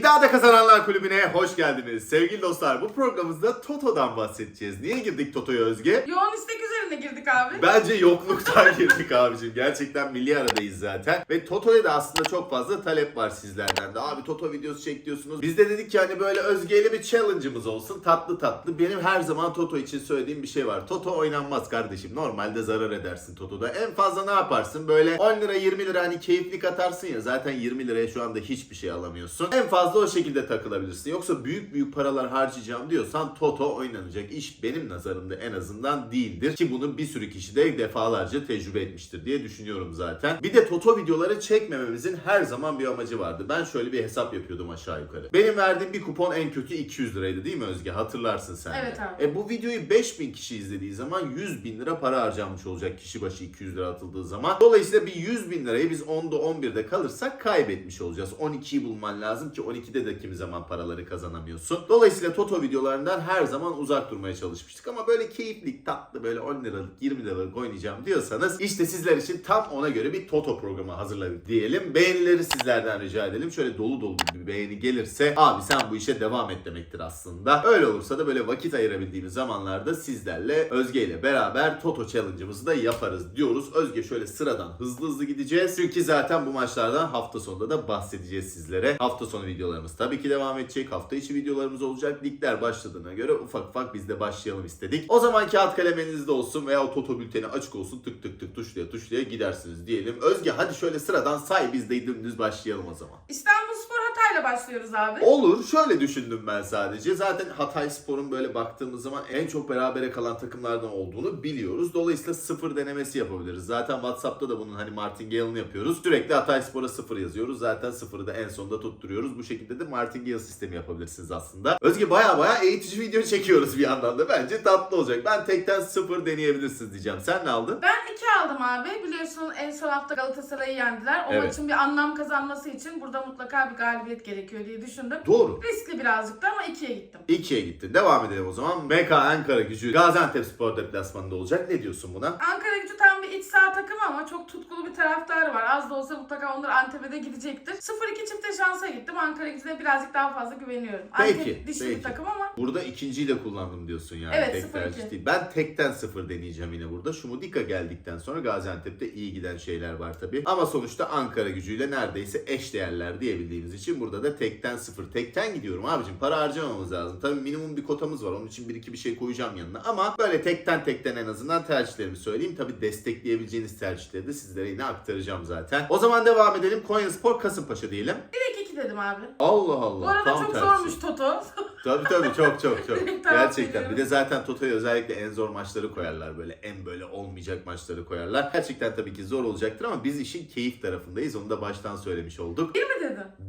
İddiada Kazananlar Kulübü'ne hoş geldiniz. Sevgili dostlar bu programımızda Toto'dan bahsedeceğiz. Niye girdik Toto'ya Özge? Yoğun istek üzerine girdik abi. Bence yokluktan girdik abicim. Gerçekten milli aradayız zaten. Ve Toto'ya da aslında çok fazla talep var sizlerden de. Abi Toto videosu çek diyorsunuz. Biz de dedik ki hani böyle Özge ile bir challenge'ımız olsun. Tatlı tatlı. Benim her zaman Toto için söylediğim bir şey var. Toto oynanmaz kardeşim. Normalde zarar edersin Toto'da. En fazla ne yaparsın? Böyle 10 lira 20 lira hani keyiflik atarsın ya. Zaten 20 liraya şu anda hiçbir şey alamıyorsun. En fazla o şekilde takılabilirsin. Yoksa büyük büyük paralar harcayacağım diyorsan Toto oynanacak iş benim nazarımda en azından değildir. Ki bunu bir sürü kişi de defalarca tecrübe etmiştir diye düşünüyorum zaten. Bir de Toto videoları çekmememizin her zaman bir amacı vardı. Ben şöyle bir hesap yapıyordum aşağı yukarı. Benim verdiğim bir kupon en kötü 200 liraydı değil mi Özge? Hatırlarsın sen de. Evet abi. E bu videoyu 5000 kişi izlediği zaman 100 bin lira para harcanmış olacak kişi başı 200 lira atıldığı zaman. Dolayısıyla bir 100 bin lirayı biz 10'da 11'de kalırsak kaybetmiş olacağız. 12'yi bulman lazım ki 12'de de kimi zaman paraları kazanamıyorsun. Dolayısıyla Toto videolarından her zaman uzak durmaya çalışmıştık. Ama böyle keyifli, tatlı böyle 10 liralık 20 liralık oynayacağım diyorsanız işte sizler için tam ona göre bir Toto programı hazırladık diyelim. Beğenileri sizlerden rica edelim. Şöyle dolu dolu bir beğeni gelirse abi sen bu işe devam et demektir aslında. Öyle olursa da böyle vakit ayırabildiğimiz zamanlarda sizlerle Özge ile beraber Toto Challenge'ımızı da yaparız diyoruz. Özge şöyle sıradan hızlı hızlı gideceğiz. Çünkü zaten bu maçlardan hafta sonunda da bahsedeceğiz sizlere. Hafta sonu videolarımız tabii ki devam edecek. Hafta içi videolarımız olacak. Ligler başladığına göre ufak ufak biz de başlayalım istedik. O zaman kağıt kalem elinizde olsun veya Toto bülteni açık olsun. Tık tık tık tuşlaya tuşlaya gidersiniz diyelim. Özge hadi şöyle sıradan say biz de dümdüz başlayalım o zaman. İstanbul Spor Hatay'la başlıyoruz abi. Olur. Şöyle düşündüm ben sadece. Zaten Hatay Spor'un böyle baktığımız zaman en çok berabere kalan takımlardan olduğunu biliyoruz. Dolayısıyla sıfır denemesi yapabiliriz. Zaten WhatsApp'ta da bunun hani martingale'ını yapıyoruz. Sürekli Hatay Spor'a sıfır yazıyoruz. Zaten sıfırı da en sonunda tutturuyoruz. Bu şekilde de martingale sistemi yapabilirsiniz aslında. Özge baya baya eğitici video çekiyoruz bir yandan da. Bence tatlı olacak. Ben tekten sıfır deneyebilirsiniz diyeceğim. Sen ne aldın? Ben iki aldım abi. Biliyorsun en son hafta Galatasaray'ı yendiler. O Evet. maçın bir anlam kazanması için burada mutlaka bir galibiyet gerekiyor diye düşündüm. Doğru. Riskli birazcık da ama ikiye gittim. 2'ye gitti. Devam edelim o zaman. MK Ankara gücü Gaziantep Spor deplasmanında olacak. Ne diyorsun buna? Ankara gücü tam bir iç saha takımı ama çok tutkulu bir taraftarı var. Az da olsa mutlaka onlar Antep'e de gidecektir. 0-2 çifte şansa gittim. Ankara gücüne birazcık daha fazla güveniyorum. Antep dişi peki. bir takım ama Burada ikinciyi de kullandım diyorsun yani. Evet, tek 0-2. tercih değil. Ben tekten sıfır deneyeceğim yine burada. Şumudika geldikten sonra Gaziantep'te iyi giden şeyler var tabii. Ama sonuçta Ankara gücüyle neredeyse eş değerler diyebildiğimiz için burada da tekten sıfır. Tekten gidiyorum abicim. Para harcamamız lazım. Tabii minimum bir kotamız var. Onun için bir iki bir şey koyacağım yanına. Ama böyle tekten tekten en azından tercihlerimi söyleyeyim. Tabii destekleyebileceğiniz tercihleri de sizlere yine aktaracağım zaten. O zaman devam edelim. Konyaspor Kasımpaşa diyelim. direkt 2 dedim abi. Allah Allah. Bu arada tam çok tersi. zormuş Toto. Tabii tabii çok çok çok. Gerçekten. Bir de zaten Toto'ya özellikle en zor maçları koyarlar böyle. En böyle olmayacak maçları koyarlar. Gerçekten tabii ki zor olacaktır ama biz işin keyif tarafındayız. Onu da baştan söylemiş olduk. 1 mi dedim?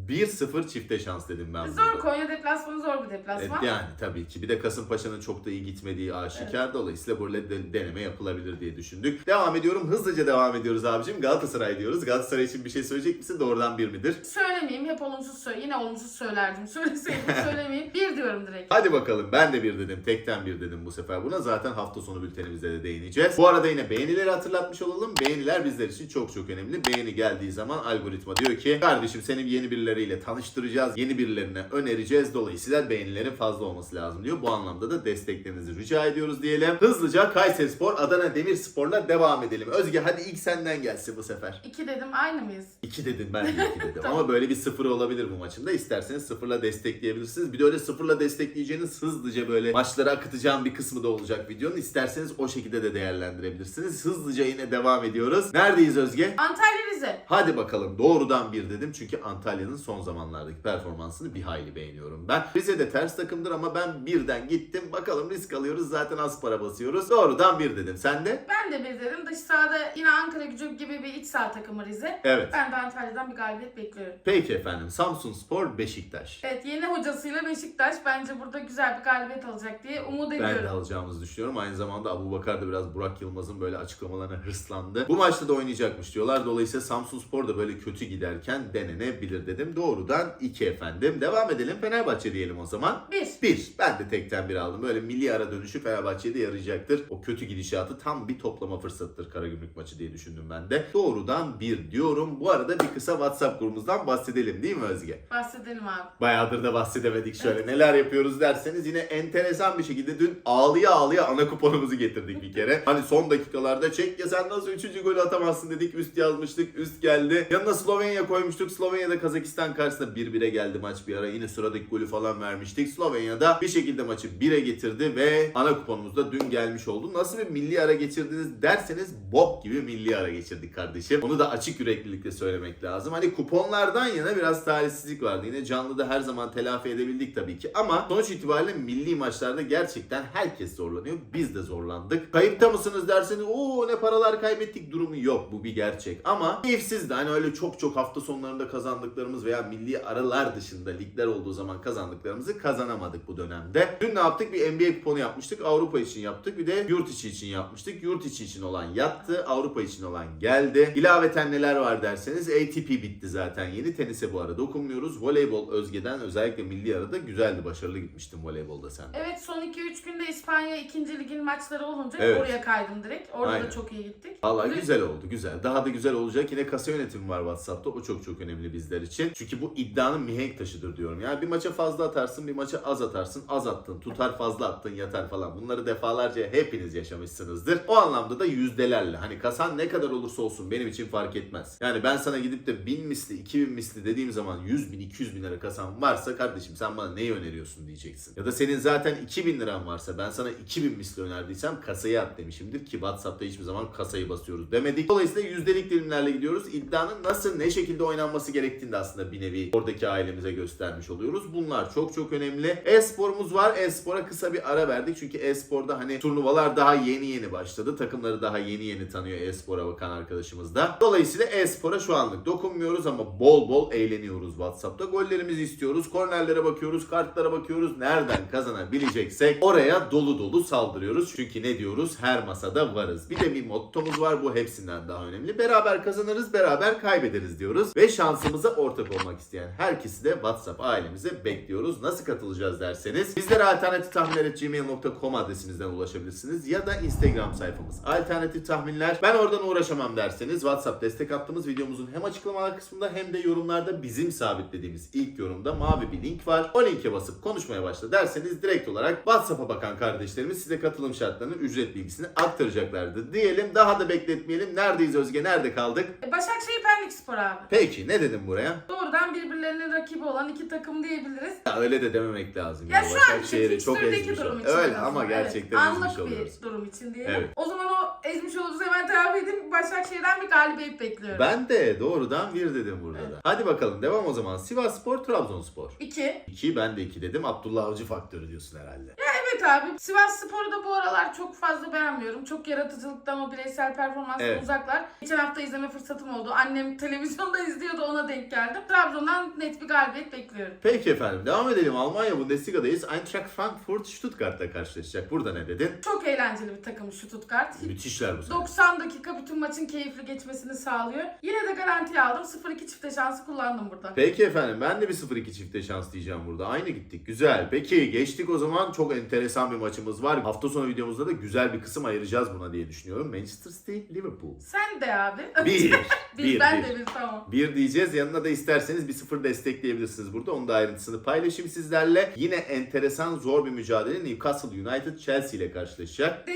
1-0 çifte şans dedim ben Zor burada. Konya deplasmanı zor bir Evet, deplasman. yani tabii ki. Bir de Kasımpaşa'nın çok da iyi gitmediği aşikar. Dolayısıyla böyle de- deneme yapılabilir diye düşündük. Devam ediyorum. Hızlıca devam ediyoruz abicim. Galatasaray diyoruz. Galatasaray için bir şey söyleyecek misin? Doğrudan bir midir? Söylemeyeyim hep olumsuz söyle. Yine olumsuz söylerdim. Söyleseydim söylemeyeyim. 1 diyorum direkt. Hadi bakalım ben de bir dedim. Tekten bir dedim bu sefer buna. Zaten hafta sonu bültenimizde de değineceğiz. Bu arada yine beğenileri hatırlatmış olalım. Beğeniler bizler için çok çok önemli. Beğeni geldiği zaman algoritma diyor ki kardeşim seni yeni birileriyle tanıştıracağız. Yeni birilerine önereceğiz. Dolayısıyla beğenilerin fazla olması lazım diyor. Bu anlamda da desteklerinizi rica ediyoruz diyelim. Hızlıca Kayserispor, Adana Demirspor'la devam edelim. Özge hadi ilk senden gelsin bu sefer. 2 dedim aynı mıyız? 2 dedim ben de 2 dedim. Tamam. Ama böyle bir sıfır olabilir bu maçında. İsterseniz sıfırla destekleyebilirsiniz. Bir de öyle sıfırla destekleyeceğiniz hızlıca böyle maçları akıtacağım bir kısmı da olacak videonun. İsterseniz o şekilde de değerlendirebilirsiniz. Hızlıca yine devam ediyoruz. Neredeyiz Özge? Antalya Rize. Hadi bakalım doğrudan bir dedim çünkü Antalya'nın son zamanlardaki performansını bir hayli beğeniyorum ben. Rize de ters takımdır ama ben birden gittim. Bakalım risk alıyoruz zaten az para basıyoruz. Doğrudan bir dedim. Sen de? Ben de 1 dedim. Dış sahada yine Ankara gücü gibi bir iç saha takımı Rize. Evet. Ben de Antalya'dan bir galibiyet bekliyorum. Peki efendim Samsun Spor Beşiktaş. Evet yeni hocasıyla Beşiktaş bence burada güzel bir galibiyet alacak diye umut Ben de ediyorum. alacağımızı düşünüyorum. Aynı zamanda Abu Bakar da biraz Burak Yılmaz'ın böyle açıklamalarına hırslandı. Bu maçta da oynayacakmış diyorlar. Dolayısıyla Samsun Spor da böyle kötü giderken denenebilir dedim. Doğrudan 2 efendim. Devam edelim. Fenerbahçe diyelim o zaman. 1. 1. Ben de tekten bir aldım. Böyle milli ara dönüşü Fenerbahçe'ye de yarayacaktır. O kötü gidişatı tam bir toplama fırsatıdır Karagümrük maçı diye düşündüm ben de. Doğrudan 1 diyorum. Bu arada bir kısa WhatsApp grubumuzdan bahsedelim değil mi Özge? Bahsedelim abi. Bayağıdır da bahsedemedik şöyle neler yapıyoruz derseniz yine enteresan bir şekilde dün ağlıya ağlıya ana kuponumuzu getirdik bir kere. Hani son dakikalarda çek ya sen nasıl 3. golü atamazsın dedik üst yazmıştık üst geldi. Yanına Slovenya koymuştuk. Slovenya'da Kazakistan karşısında 1-1'e geldi maç bir ara. Yine sıradaki golü falan vermiştik. Slovenya'da bir şekilde maçı 1'e getirdi ve ana kuponumuz da dün gelmiş oldu. Nasıl bir milli ara geçirdiniz derseniz bok gibi milli ara geçirdik kardeşim. Onu da açık yüreklilikle söylemek lazım. Hani kuponlardan yana biraz talihsizlik vardı. Yine canlıda her zaman telafi edebildik tabii ki. Ama sonuç itibariyle milli maçlarda gerçekten herkes zorlanıyor. Biz de zorlandık. Kayıpta mısınız derseniz o ne paralar kaybettik durumu yok. Bu bir gerçek. Ama keyifsiz de hani öyle çok çok hafta sonlarında kazandıklarımız veya milli aralar dışında ligler olduğu zaman kazandıklarımızı kazanamadık bu dönemde. Dün ne yaptık? Bir NBA kuponu yapmıştık. Avrupa için yaptık. Bir de yurt içi için yapmıştık. Yurt içi için olan yattı. Avrupa için olan geldi. İlaveten neler var derseniz ATP bitti zaten yeni. Tenise bu arada dokunmuyoruz. Voleybol Özge'den özellikle milli arada güzeldi. Başarılı gitmiştim voleybolda sen. Evet son 2-3 günde İspanya 2. ligin maçları olunca Evet. oraya kaydım direkt. Orada Aynen. da çok iyi gittik. Valla güzel oldu güzel. Daha da güzel olacak. Yine kasa yönetimi var WhatsApp'ta. O çok çok önemli bizler için. Çünkü bu iddianın mihenk taşıdır diyorum. Yani bir maça fazla atarsın bir maça az atarsın. Az attın tutar fazla attın yatar falan. Bunları defalarca hepiniz yaşamışsınızdır. O anlamda da yüzdelerle. Hani kasan ne kadar olursa olsun benim için fark etmez. Yani ben sana gidip de 1000 misli 2000 misli dediğim zaman 100 bin 200 bin lira kasan varsa kardeşim sen bana neyi öneriyorsun diyeceksin. Ya da senin zaten 2000 liran varsa ben sana 2000 misli önerdiysem kasayı at demişimdir ki WhatsApp'ta hiçbir zaman kasayı basıyoruz demedik. Dolayısıyla yüzdelik dilimlerle gidiyoruz. İddianın nasıl ne şekilde oynanması gerektiğini de aslında bir nevi oradaki ailemize göstermiş oluyoruz. Bunlar çok çok önemli. E-sporumuz var. E-spora kısa bir ara verdik. Çünkü e-sporda hani turnuvalar daha yeni yeni başladı. Takımları daha yeni yeni tanıyor e-spora bakan arkadaşımız da. Dolayısıyla e-spora şu anlık dokunmuyoruz ama bol bol eğleniyoruz WhatsApp'ta. Gollerimizi istiyoruz. Kornerlere bakıyoruz. Kartlara bakıyoruz. Nereden kazanabileceksek oraya dolu dolu saldırıyoruz. Çünkü ne diyoruz? Her masada varız. Bir de bir mottomuz var. Bu hepsinden daha önemli. Beraber kazanırız, beraber kaybederiz diyoruz. Ve şansımıza ortak olmak isteyen herkesi de WhatsApp ailemize bekliyoruz. Nasıl katılacağız derseniz bizlere alternatif tahminler.gmail.com adresimizden ulaşabilirsiniz. Ya da Instagram sayfamız alternatif tahminler. Ben oradan uğraşamam derseniz WhatsApp destek attığımız videomuzun hem açıklamalar kısmında hem de yorumlarda bizim sabitlediğimiz ilk yorumda mavi bir link var. O linke basıp konuşmaya başla derseniz direkt olarak WhatsApp'a bakan kardeşlerimiz size katılım şartlarının ücret bilgisini aktaracaklardır. Diyelim daha da bekletmeyelim. Neredeyiz Özge? Nerede kaldık? E, Başakşehir Pendik Spor abi. Peki ne dedim buraya? Doğrudan birbirlerinin rakibi olan iki takım diyebiliriz. Ya öyle de dememek lazım. Ya Yani şu an Başakşehir'i çok ezmiş durum için. Öyle en ama gerçekten evet. ezmiş Anlık oluyoruz. bir durum için diyelim. Evet. O zaman o ezmiş olduğumuzu hemen telafi edip Başakşehir'den bir galibiyet bekliyorum. Ben de doğrudan bir dedim burada Evet. da. Hadi bakalım devam o zaman. Sivas Spor, Trabzonspor. İki. 2 ben de 2 dedim. Abdullah Avcı faktörü diyorsun herhalde. Evet abi. Sivas Spor'u da bu aralar çok fazla beğenmiyorum. Çok yaratıcılıktan o bireysel performanstan Evet. uzaklar. Geçen hafta izleme fırsatım oldu. Annem televizyonda izliyordu ona denk geldim. Trabzon'dan net bir galibiyet bekliyorum. Peki efendim devam edelim. Almanya Bundesliga'dayız. Eintracht Frankfurt Stuttgart'la karşılaşacak. Burada ne dedin? Çok eğlenceli bir takım Stuttgart. Müthişler bu sene. 90 dakika bütün maçın keyifli geçmesini sağlıyor. Yine de garantiye aldım. 0-2 çifte şansı kullandım burada. Peki efendim ben de bir 0-2 çifte şans diyeceğim burada. Aynı gittik. Güzel. Peki geçtik o zaman. Çok enteresan bir maçımız var. Hafta sonu videomuzda da güzel bir kısım ayıracağız buna diye düşünüyorum. Manchester City, Liverpool. Sen de abi. 1. bir, ben de bir tamam. Bir diyeceğiz. Yanına da isterseniz bir sıfır destekleyebilirsiniz burada. Onun da ayrıntısını paylaşayım sizlerle. Yine enteresan zor bir mücadele Newcastle United Chelsea ile karşılaşacak.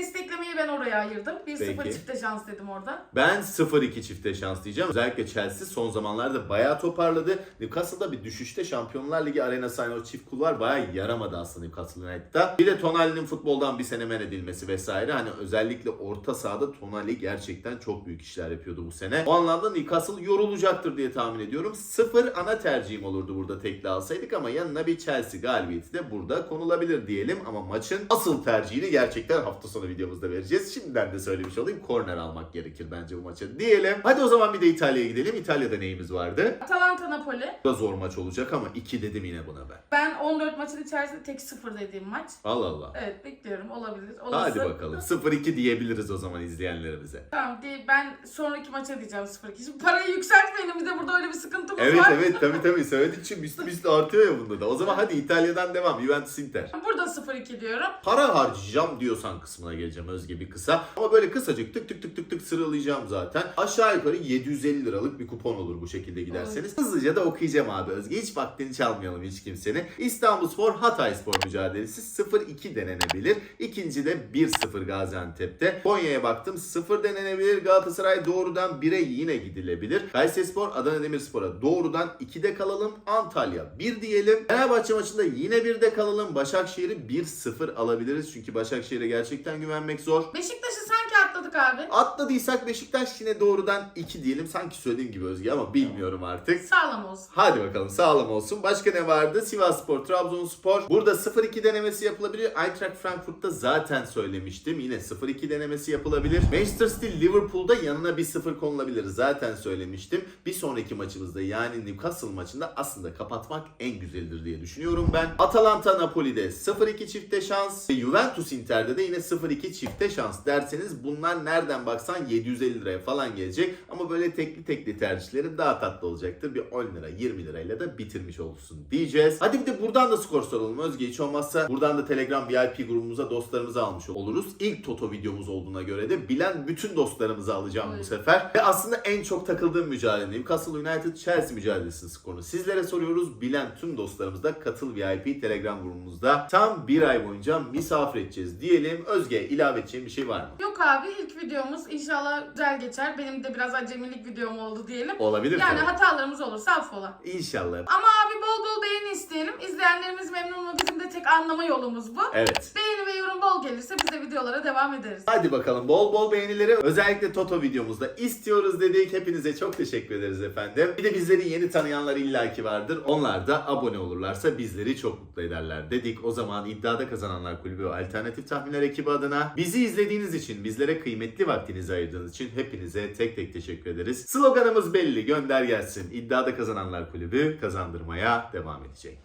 Ben oraya ayırdım. 1-0 Peki. çifte şans dedim orada. Ben 0-2 çifte şans diyeceğim. Özellikle Chelsea son zamanlarda bayağı toparladı. Newcastle'da bir düşüşte Şampiyonlar Ligi arenası aynı o çift kulvar bayağı yaramadı aslında Newcastle United'da. Bir de Tonali'nin futboldan bir sene men edilmesi vesaire. Hani özellikle orta sahada Tonali gerçekten çok büyük işler yapıyordu bu sene. O anlamda Newcastle yorulacaktır diye tahmin ediyorum. 0 ana tercihim olurdu burada tekli alsaydık ama yanına bir Chelsea galibiyeti de burada konulabilir diyelim. Ama maçın asıl tercihini gerçekten hafta sonu videomuzda vereceğiz. Vereceğiz. Şimdiden de söylemiş olayım. Korner almak gerekir bence bu maça diyelim. Hadi o zaman bir de İtalya'ya gidelim. İtalya'da neyimiz vardı? Atalanta Napoli. Bu da zor maç olacak ama 2 dedim yine buna ben. Ben 14 maçın içerisinde tek sıfır dediğim maç. Allah Allah. Evet bekliyorum olabilir. Olası. Hadi bakalım. 0-2 diyebiliriz o zaman izleyenlerimize. Tamam değil ben sonraki maça diyeceğim 0-2. Şimdi parayı yükseltmeyelim bir de burada öyle bir sıkıntımız Evet var. evet tabii tabii söyledik için üstü üstü artıyor ya bunda da. O zaman hadi İtalya'dan devam. Juventus Inter. Burada 0-2 diyorum. Para harcayacağım diyorsan kısmına geleceğim Özge bir kısa. Ama böyle kısacık tık tık tık tık tık sıralayacağım zaten. Aşağı yukarı 750 liralık bir kupon olur bu şekilde giderseniz. Hızlıca da okuyacağım abi Özge. Hiç vaktini çalmayalım hiç kimsenin. İstanbulspor Hatayspor mücadelesi 0-2 denenebilir. İkinci de 1-0 Gaziantep'te. Konya'ya baktım 0 denenebilir. Galatasaray doğrudan 1'e yine gidilebilir. Kayserispor Adana Demirspor'a doğrudan 2'de kalalım. Antalya 1 diyelim. Fenerbahçe maçında yine 1'de kalalım. Başakşehir'i 1-0 alabiliriz. Çünkü Başakşehir'e gerçekten güvenmek zor. Beşiktaş'ı atladık abi. Atladıysak Beşiktaş yine doğrudan 2 diyelim. Sanki söylediğim gibi Özge ama bilmiyorum artık. Sağlam olsun. Hadi bakalım sağlam olsun. Başka ne vardı? Sivasspor, Trabzonspor. Burada 0-2 denemesi yapılabilir. Eintracht Frankfurt'ta zaten söylemiştim. Yine 0-2 denemesi yapılabilir. Manchester City Liverpool'da yanına bir 0 konulabilir. Zaten söylemiştim. Bir sonraki maçımızda yani Newcastle maçında aslında kapatmak en güzeldir diye düşünüyorum ben. Atalanta Napoli'de 0-2 çifte şans. Ve Juventus Inter'de de yine 0-2 çifte şans derseniz bunlar nereden baksan 750 liraya falan gelecek. Ama böyle tekli tekli tercihlerin daha tatlı olacaktır. Bir 10 lira 20 lirayla da bitirmiş olursun diyeceğiz. Hadi bir de buradan da skor soralım Özge. Hiç olmazsa buradan da Telegram VIP grubumuza dostlarımızı almış oluruz. İlk Toto videomuz olduğuna göre de bilen bütün dostlarımızı alacağım bu Evet. sefer. Ve aslında en çok takıldığım mücadele Newcastle United Chelsea mücadelesinin skorunu sizlere soruyoruz. Bilen tüm dostlarımız da katıl VIP Telegram grubumuzda tam bir ay boyunca misafir edeceğiz diyelim. Özge ilave edeceğim bir şey var mı? Yok abi ilk videomuz inşallah güzel geçer. Benim de biraz acemilik videom oldu diyelim. Olabilir Yani tabii. hatalarımız olursa affola. İnşallah. Ama abi bol bol beğeni isteyelim. İzleyenlerimiz memnun mu? Bizim de tek anlama yolumuz bu. Evet. Beğeni ve yorum bol gelirse biz de videolara devam ederiz. Hadi bakalım bol bol beğenileri özellikle Toto videomuzda istiyoruz dedik. Hepinize çok teşekkür ederiz efendim. Bir de bizleri yeni tanıyanlar illaki vardır. Onlar da abone olurlarsa bizleri çok mutlu ederler dedik. O zaman iddiada kazananlar kulübü ve alternatif tahminler ekibi adına bizi izlediğiniz için, bizlere kıymetli vaktinizi ayırdığınız için hepinize tek tek teşekkür ederiz. Sloganımız belli gönder gelsin. İddiada kazananlar kulübü kazandırmaya devam edecek.